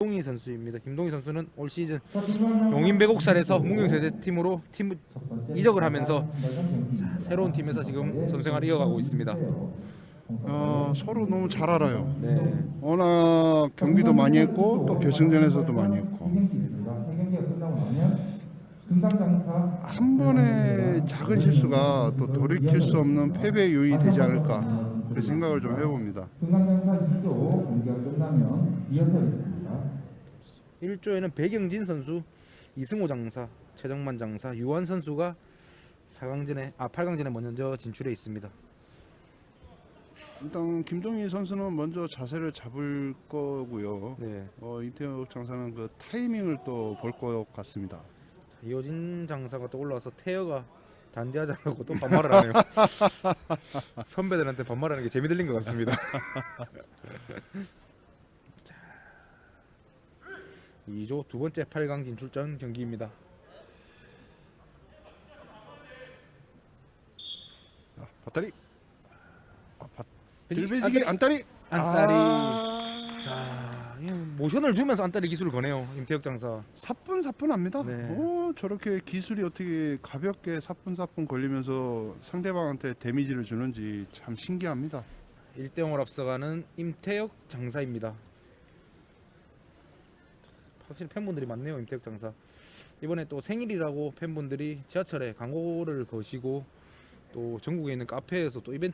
김동희 선수입니다. 김동희 선수는 올 시즌 용인 배곡살에서 문경세대 팀으로 팀 이적을 하면서 자, 새로운 팀에서 지금 선생활 이어가고 있습니다. 어, 서로 너무 잘 알아요. 네. 워낙 경기도 많이 했고 또 결승전에서도 많이 했고 한 번의 작은 실수가 또 돌이킬 수 없는 패배 요인이 되지 않을까 그런 생각을 좀 해봅니다. 1조에는 백영진 선수, 이승호 장사, 최정만 장사, 유한 선수가 4강전에 아 8강전에 먼저 진출해 있습니다. 일단 김동희 선수는 먼저 자세를 잡을 거고요. 네. 어, 이태혁 장사는 그 타이밍을 또 볼 것 같습니다. 자, 이호진 장사가 또 올라와서 태여가 단디하자고 또 반말을 하네요. 선배들한테 반말하는 게 재미 들린 것 같습니다. 자, 2조 두 번째 8강 진출전 경기입니다. 자, 밭다리, 아, 밭. 들배지기 안다리, 안따리. 아, 자, 이 모션을 주면서 안따리 기술을 거네요. 임태혁 장사. 사뿐사뿐합니다. 네. 어, 저렇게 기술이 어떻게 가볍게 사뿐사뿐 걸리면서 상대방한테 데미지를 주는지 참 신기합니다. 1대 0을 앞서가는 임태혁 장사입니다. 확실히 팬분들이 많네요. 임태혁 장사. 이번에 또 생일이라고 팬분들이 지하철에 광고를 거시고 또 전국에 있는 카페에서 또 이벤트